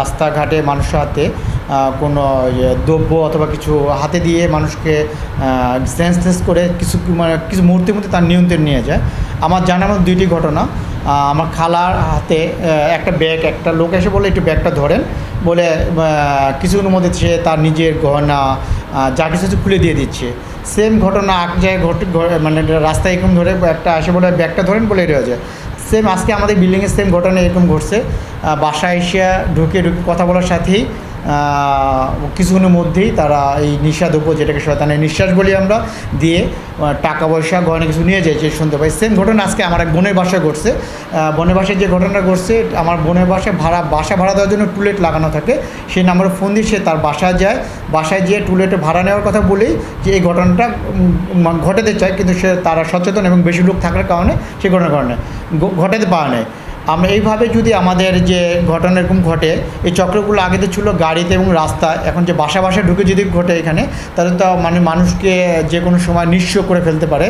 রাস্তাঘাটে মানুষের হাতে কোনো ইয়ে দ্রব্য অথবা কিছু হাতে দিয়ে মানুষকে সেন্সলেস করে কিছু মানে কিছু মুহূর্তের মধ্যে তার নিয়ন্ত্রণ নিয়ে যায়। আমার জানার মধ্যে দুইটি ঘটনা। আমার খালার হাতে একটা ব্যাগ, একটা লোক এসে বলে একটু ব্যাগটা ধরেন। বলে কিছুক্ষণের মধ্যে সে তার নিজের গহনা যা কিছু খুলে দিয়ে দিচ্ছে। সেম ঘটনা এক জায়গায় ঘটে মানে রাস্তায় এরকম ধরে একটা এসে বলে, ব্যাগটা ধরেন, বলে রয়ে যায়। সেম আজকে আমাদের বিল্ডিংয়ের সেম ঘটনা এরকম ঘটছে। বাসা বাসায় এসে ঢুকে ঢুকে কথা বলার সাথেই কিছুক্ষণের মধ্যেই তারা এই নিঃস্বাদব্য যেটাকে শয়তানের নিঃশ্বাস বলি আমরা, দিয়ে টাকা পয়সা, গয়না কিছু নিয়ে যায়, যে শুনতে পাই। সেম ঘটনা আজকে আমার এক বোনের বাসায় ঘটছে। বোনের বাসায় যে ঘটনাটা ঘটছে, আমার বোনের বাসায় ভাড়া, বাসা ভাড়া দেওয়ার জন্য টুলেট লাগানো থাকে। সেই নাম্বারে ফোন দিয়ে সে তার বাসায় যায়। বাসায় গিয়ে টুলেটে ভাড়া নেওয়ার কথা বলেই যে এই ঘটনাটা ঘটাতে চায়, কিন্তু সে তারা সচেতন এবং বেশি লোক থাকার কারণে সে ঘটনার কারণে ঘটাতে পারে নাই। আমরা এইভাবে যদি আমাদের যে ঘটনা এরকম ঘটে, এই চক্রগুলো আগে তো ছিল গাড়িতে এবং রাস্তা, এখন যে বাসা বাসা ঢুকে যদি ঘটে এখানে, তাহলে তো মানে মানুষকে যে কোনো সময় নিঃস্ব করে ফেলতে পারে।